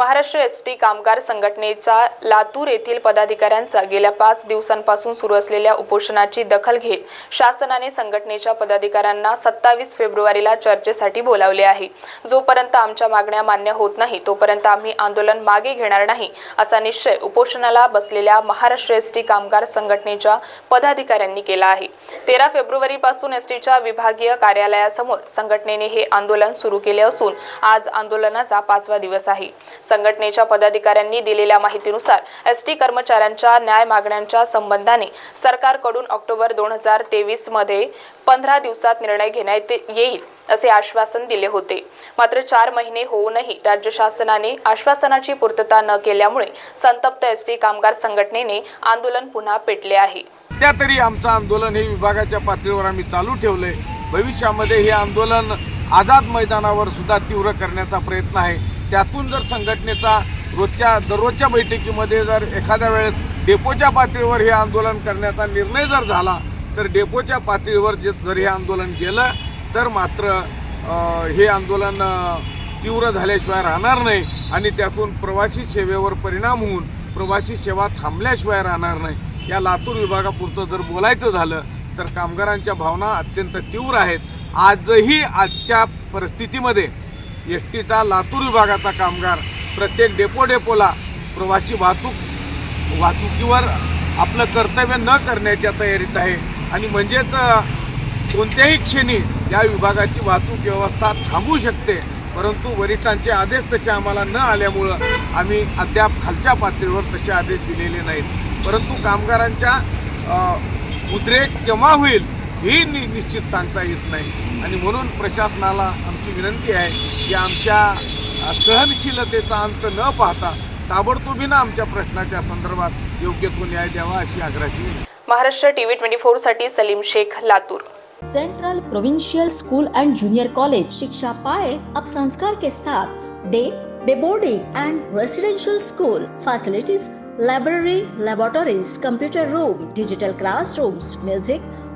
Maharashtra S T कामगार संघटनेचा लातूर येथील पदाधिकाऱ्यांचा गेल्या पाच दिवसांपासून सुरू असलेल्या उपोषणाची दखल घेत शासनाने संघटनेच्या पदाधिकाऱ्यांना सत्तावीस फेब्रुवारीला चर्चेसाठी बोलावले आहे. जोपर्यंत आमच्या मागण्या मान्य होत नाही तोपर्यंत आम्ही आंदोलन मागे घेणार नाही असा निश्चय उपोषणाला बसलेल्या महाराष्ट्र एस टी कामगार संघटनेच्या पदाधिकाऱ्यांनी केला आहे. तेरा फेब्रुवारीपासून एस टीच्या विभागीय कार्यालयासमोर संघटनेने हे आंदोलन सुरू केले असून आज आंदोलनाचा पाचवा दिवस आहे. संघटनेच्या पदाधिकाऱ्यांनी दिलेल्या माहितीनुसार एस टी कर्मचाऱ्यांच्या न्याय मागण्यांच्या संबंधाने सरकारकडून ऑक्टोबर दोन हजार तेवीसमध्ये पंधरा दिवसात निर्णय घेण्यात येईल असे आश्वासन दिले होते. मात्र चार महिने होऊनही राज्य शासनाने आश्वासनाची पूर्तता न केल्यामुळे संतप्त एस टी कामगार संघटनेने आंदोलन पुन्हा पेटले आहे. सध्या तरी आमचं आंदोलन हे विभागाच्या पातळीवर आम्ही चालू ठेवलंय. भविष्यामध्ये हे आंदोलन आझाद मैदानावर सुद्धा तीव्र करण्याचा प्रयत्न आहे. त्यातून जर संघटनेचा रोजच्या दररोजच्या बैठकीमध्ये जर एखाद्या वेळेस डेपोच्या पातळीवर हे आंदोलन करण्याचा निर्णय जर झाला तर डेपोच्या पातळीवर जे जर हे आंदोलन गेलं तर मात्र हे आंदोलन तीव्र झाल्याशिवाय राहणार नाही आणि त्यातून प्रवासी सेवेवर परिणाम होऊन प्रवासी सेवा थांबल्याशिवाय राहणार नाही. या लातूर विभागापुरतं जर बोलायचं झालं तर कामगारांच्या भावना अत्यंत तीव्र आहेत. आजही आजच्या परिस्थितीमध्ये एस टीचा लातूर विभागाचा कामगार प्रत्येक डेपो डेपोला प्रवासी वाहतूक वाहतुकीवर आपलं कर्तव्य न करण्याच्या तयारीत आहे. आणि म्हणजेच कोणत्याही क्षणी या विभागाची वाहतूक व्यवस्था थांबू शकते. परंतु वरिष्ठांचे आदेश तसे आम्हाला न आल्यामुळं आम्ही अद्याप खालच्या पातळीवर तसे आदेश दिलेले नाहीत. परंतु कामगारांच्या उद्रेक केव्हा होईल ही नि निश्चित सांगता येत नाही. आणि म्हणून प्रशासनाला आमची विनंती आहे की आमच्या सहनशीलतेचा अंत न पाहता ताबडतोबीनं आमच्या प्रश्नाच्या संदर्भात योग्य तो न्याय द्यावा अशी आग्रहाची Maharashtra TV twenty फोरसाठी Salim Shaikh Latur. Central provincial school and junior college शिक्षा पाए अब संस्कार के साथ day day boarding and residential school facilities library laboratories computer room digital classrooms music